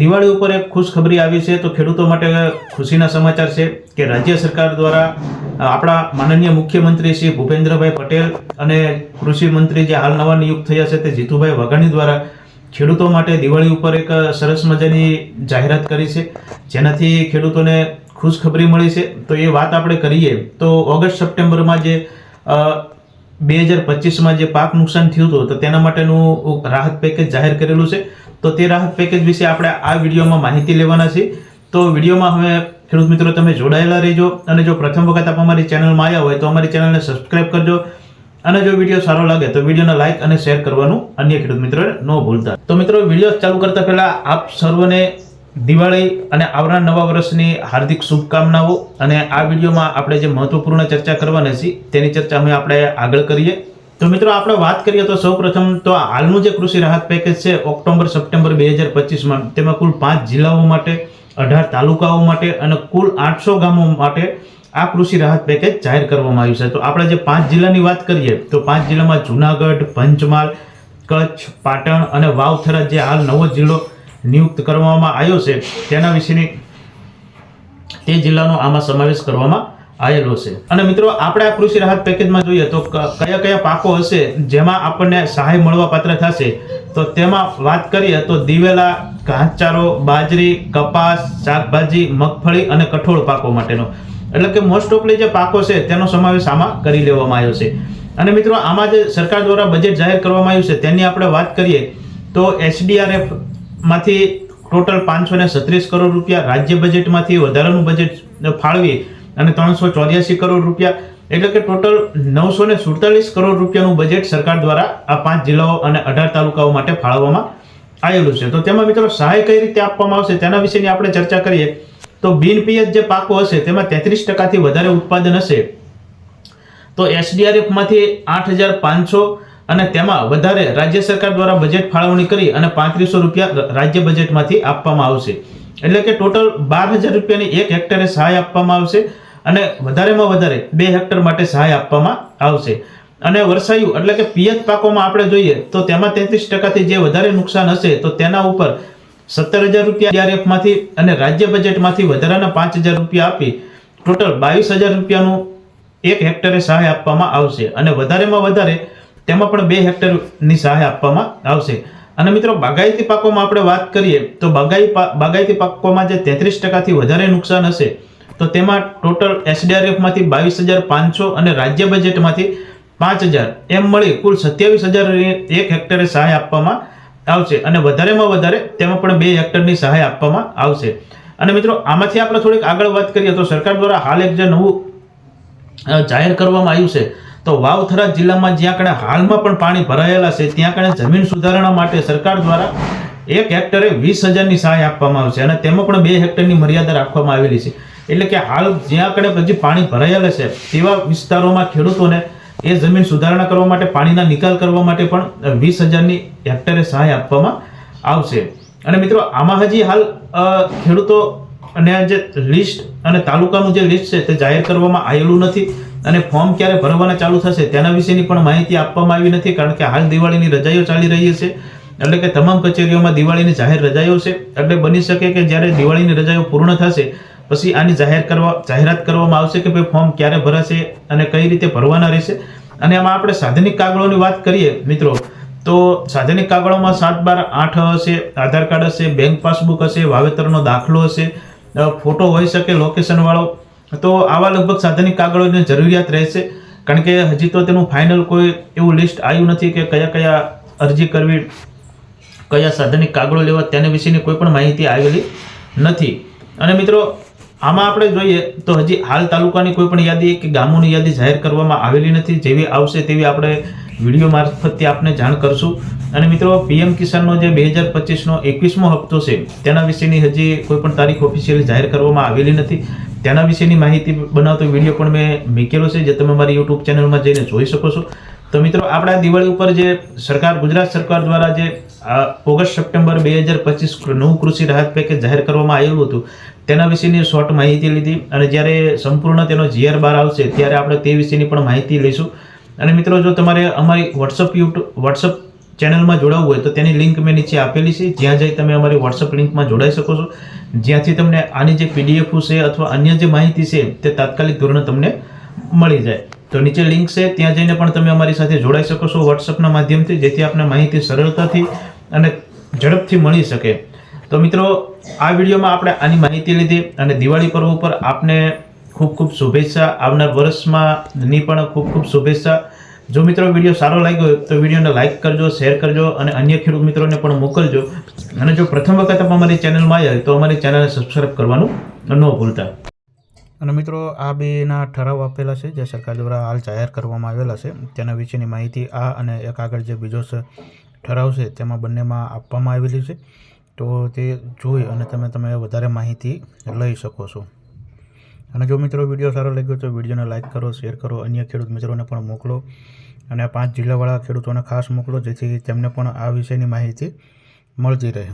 દિવાળી ઉપર એક ખુશખબરી આવી છે, તો ખેડૂતો માટે ખુશીના સમાચાર છે કે રાજ્ય સરકાર દ્વારા આપણા માનનીય મુખ્યમંત્રી શ્રી ભૂપેન્દ્રભાઈ પટેલ અને કૃષિ મંત્રી જે હાલ નવા નિયુક્ત થયા છે તે જીતુભાઈ વઘાણી દ્વારા ખેડૂતો માટે દિવાળી ઉપર એક સરસ મજાની જાહેરાત કરી છે, જેનાથી ખેડૂતોને ખુશખબરી મળી છે. તો એ વાત આપણે કરીએ, તો ઓગસ્ટ સપ્ટેમ્બરમાં જે બે હજાર પચીસમાં જે પાક નુકસાન થયું હતું, તો તેના માટેનું રાહત પેકેજ જાહેર કરેલું છે. તો તે રાહત પેકેજ વિશે આપણે આ વિડીયોમાં માહિતી લેવાના છે તો વિડીયોમાં હવે, ખેડૂત મિત્રો, તમે જોડાયેલા રહેજો. અને જો પ્રથમ વખત આપ અમારી ચેનલમાં આવ્યા હોય તો અમારી ચેનલને સબસ્ક્રાઇબ કરજો. અને જો વીડિયો સારો લાગે તો વિડીયોને લાઇક અને શેર કરવાનું અન્ય ખેડૂત મિત્રોને ન ભૂલતા. તો મિત્રો, વીડિયો ચાલુ કરતા પહેલા આપ સર્વને દિવાળી અને આવનાર નવા વર્ષની હાર્દિક શુભકામનાઓ. અને આ વિડીયોમાં આપણે જે મહત્વપૂર્ણ ચર્ચા કરવાના છે તેની ચર્ચા અમે આપણે આગળ કરીએ. તો મિત્રો આપણે વાત કરીએ તો સૌપ્રથમ તો હાલનું જે કૃષિ રાહત પેકેજ છે, ઓક્ટોબર, સપ્ટેમ્બર બે હજાર પચીસમાં, તેમાં કુલ પાંચ જિલ્લાઓ માટે, અઢાર તાલુકાઓ માટે અને કુલ આઠસો ગામો માટે આ કૃષિ રાહત પેકેજ જાહેર કરવામાં આવ્યું છે. તો આપણે જે પાંચ જિલ્લાની વાત કરીએ, તો પાંચ જિલ્લામાં જુનાગઢ, પંચમહાલ, કચ્છ, પાટણ અને વાવથરા જે હાલ નવો જિલ્લો નિયુક્ત કરવામાં આવ્યો છે, તેના વિશેની તે જિલ્લાનો આમાં સમાવેશ કરવામાં આવેલો છે. અને મિત્રો, આપણે આ કૃષિ રાહત પેકેજમાં જોઈએ તો કયા કયા પાકો હશે, જેમાં આપણને સહાય મળવા પાત્ર થશે, તો તેમાં વાત કરીએ તો દિવેલા, ઘાસચારો, બાજરી, કપાસ, શાકભાજી, મગફળી અને કઠોળ પાકો માટેનો. એટલે કે મોસ્ટ ઓફલી જે પાકો છે, તેનો સમાવેશ આમાં કરી લેવામાં આવ્યો છે. અને મિત્રો, આમાં જે સરકાર દ્વારા બજેટ જાહેર કરવામાં આવ્યું છે, તેની આપણે વાત કરીએ તો એસડીઆરએફમાંથી ટોટલ પાંચસો ને સત્રીસ કરોડ રૂપિયા રાજ્ય બજેટમાંથી વધારાનું બજેટ ફાળવી અને ત્રણસો ચોર્યાસી કરોડ રૂપિયા, એટલે કે ટોટલ નવસો ને સુડતાલીસ કરોડ રૂપિયાનું બજેટ સરકાર દ્વારા આ પાંચ જિલ્લાઓ અને અઢાર તાલુકાઓ માટે ફાળવવામાં આવેલું છે. તો તેમાં મિત્રો સહાય કઈ રીતે આપવામાં આવશે તેના વિશેની આપણે ચર્ચા કરીએ. તો બિનપિયત જે પાકો હશે તેમાં તેત્રીસ ટકાથી વધારે ઉત્પાદન હશે. તો એસડીઆરએફમાંથી આઠ હજાર પાંચસો અને તેમાં વધારે રાજ્ય સરકાર દ્વારા બજેટ ફાળવણી કરી અને પાંત્રીસો રૂપિયા રાજ્ય બજેટમાંથી આપવામાં આવશે. એટલે કે ટોટલ બાર હજાર રૂપિયાની એક હેક્ટરે સહાય આપવામાં આવશે. અને વધારેમાં વધારે બે હેક્ટર માટે સહાય આપવામાં આવશે. અને વર્ષાયુ એટલે કે પિયત પાકોમાં આપણે જોઈએ તો તેમાં તેત્રીસ ટકાથી જે વધારે નુકસાન હશે તો તેના ઉપર સત્તર હજાર રૂપિયા ડીઆરએફમાંથી માંથી અને રાજ્ય બજેટમાંથી વધારાના પાંચ હજાર રૂપિયા આપી ટોટલ બાવીસ હજાર રૂપિયાનું એક હેક્ટરે સહાય આપવામાં આવશે. અને વધારેમાં વધારે તેમાં પણ બે હેક્ટરની સહાય આપવામાં આવશે. અને મિત્રો, બાગાયતી પાકોમાં આપણે વાત કરીએ તો બાગાઈ બાગાયતી પાકોમાં જે તેત્રીસ ટકાથી વધારે નુકસાન હશે તો તેમાં ટોટલ એસડીઆરએફમાંથી બાવીસ હજાર પાંચસો અને રાજ્ય બજેટમાંથી પાંચ હજાર. એમ મળી કુલ સત્યાવીસ હજાર એક હેક્ટરે સહાય આપવામાં આવશે અને વધારેમાં વધારે તેમાં પણ બે હેક્ટરની સહાય આપવામાં આવશે. અને મિત્રો, આમાંથી આપણે થોડીક આગળ વાત કરીએ તો સરકાર દ્વારા હાલ એક જે નવું જાહેર કરવામાં આવ્યું છે, તો વાવથરા જિલ્લામાં જ્યાં કણે હાલમાં પણ પાણી ભરાયેલા છે, ત્યાં કણે જમીન સુધારણા માટે સરકાર દ્વારા એક હેક્ટરે વીસ હજારની સહાય આપવામાં આવશે અને તેમાં પણ બે હેક્ટરની મર્યાદા રાખવામાં આવેલી છે. એટલે કે હાલ જ્યાં કડે પછી પાણી ભરાયેલા છે, તેવા વિસ્તારોમાં ખેડૂતોને એ જમીન સુધારણા કરવા માટે, પાણીના નિકાલ કરવા માટે પણ વીસ હજારની હેક્ટરે સહાય આપવામાં આવશે. અને મિત્રો, આમાં હજી હાલ ખેડૂતો અને જે લિસ્ટ અને તાલુકાનું જે લિસ્ટ છે, તે જાહેર કરવામાં આવેલું નથી અને ફોર્મ ક્યારે ભરવાના ચાલુ થશે તેના વિશેની પણ માહિતી આપવામાં આવી નથી, કારણ કે હાલ દિવાળીની રજાઈઓ ચાલી રહી છે. એટલે કે તમામ કચેરીઓમાં દિવાળીની જાહેર રજાઈઓ છે. એટલે બની શકે કે જ્યારે દિવાળીની રજાઈઓ પૂર્ણ થશે પછી આની જાહેર કરવા, જાહેરાત કરવામાં આવશે કે ભાઈ ફોર્મ ક્યારે ભરાશે અને કઈ રીતે ભરવાના રહેશે. અને આમાં આપણે સાધનિક કાગળોની વાત કરીએ મિત્રો, તો સાધનિક કાગળોમાં સાત બાર આઠ હશે, આધાર કાર્ડ હશે, બેંક પાસબુક હશે, વાવેતરનો દાખલો હશે ફોટો હોઈ શકે લોકેશનવાળો. તો આવા લગભગ સાધનિક કાગળોની જરૂરિયાત રહેશે, કારણ કે હજી તો તેનું ફાઇનલ કોઈ એવું લિસ્ટ આવ્યું નથી કે કયા કયા અરજી કરવી, કયા સાધનિક કાગળો લેવા, તેના વિશેની કોઈ પણ માહિતી આવેલી નથી. અને મિત્રો આમાં આપણે જોઈએ તો હજી હાલ તાલુકાની કોઈ પણ યાદી કે ગામોની યાદી જાહેર કરવામાં આવેલી નથી. જેવી આવશે તેવી આપણે વીડિયો મારફતે આપને જાણ કરશું. અને મિત્રો, પીએમ કિસાનનો જે બે હજાર પચીસનો એકવીસમો હપ્તો છે, તેના વિશેની હજી કોઈ પણ તારીખ ઓફિશિયલી જાહેર કરવામાં આવેલી નથી. તેના વિશેની માહિતી બનાવતો વીડિયો પણ મેં મૂકેલો છે, જે તમે મારી યુટ્યુબ ચેનલમાં જઈને જોઈ શકો છો. તો મિત્રો, આપણા દિવાળી ઉપર જે સરકાર, ગુજરાત સરકાર દ્વારા જે ઓગસ્ટ, સપ્ટેમ્બર બે હજાર પચીસ નવું કૃષિ રાહત પેકેજ જાહેર કરવામાં આવેલું હતું તેના વિશેની શોર્ટ માહિતી લીધી અને જ્યારે સંપૂર્ણ તેનો જીઆર બાર આવશે ત્યારે આપણે તે વિશેની પણ માહિતી લઈશું. અને મિત્રો, જો તમારે અમારી વોટ્સઅપ યુટ્યુબ વોટ્સઅપ ચેનલમાં જોડાવવું હોય તો તેની લિંક મેં નીચે આપેલી છે. જ્યાં જઈ તમે અમારી વોટ્સઅપ લિંકમાં જોડાઈ શકો છો. જ્યાંથી તમને આની જે પીડીએફ છે અથવા અન્ય જે માહિતી છે તે તાત્કાલિક ધોરણે તમને મળી જાય. તો નીચે લિંક છે, ત્યાં જઈને પણ તમે અમારી સાથે જોડાઈ શકો છો વોટ્સઅપના માધ્યમથી, જેથી આપને માહિતી સરળતાથી અને ઝડપથી મળી શકે. તો મિત્રો, આ વિડીયોમાં આપણે આની માહિતી લીધી અને દિવાળી પર્વ ઉપર આપને ખૂબ ખૂબ શુભેચ્છા. આવનાર વર્ષમાં ની પણ ખૂબ ખૂબ શુભેચ્છા. જો મિત્રો વીડિયો સારો લાગ્યો હોય તો વિડીયોને લાઇક કરજો, શેર કરજો અને અન્ય ખેડૂત મિત્રોને પણ મોકલજો. અને જો પ્રથમ વખત અમારી ચેનલમાં આવ્યા તો અમારી ચેનલને સબસ્ક્રાઈબ કરવાનું ન ભૂલતા. અને મિત્રો, આ બેના ઠરાવ આપેલા છે, જે સરકાર દ્વારા હાલ જાહેર કરવામાં આવેલા છે. તેના વિશેની માહિતી આ અને એક આગળ જે બીજો ઠરાવ છે, તેમાં બંનેમાં આપવામાં આવેલી છે. તો તે જોઈ અને તમે તમે વધારે માહિતી લઈ શકો છો. અને જો મિત્રો વીડિયો સારો લાગ્યો તો વિડીયોને લાઇક કરો, શેર કરો, અન્ય ખેડૂત મિત્રોને પણ મોકલો અને પાંચ જિલ્લાવાળા ખેડૂતોને ખાસ મોકલો જેથી તેમને પણ આ વિષયની માહિતી મળતી રહે.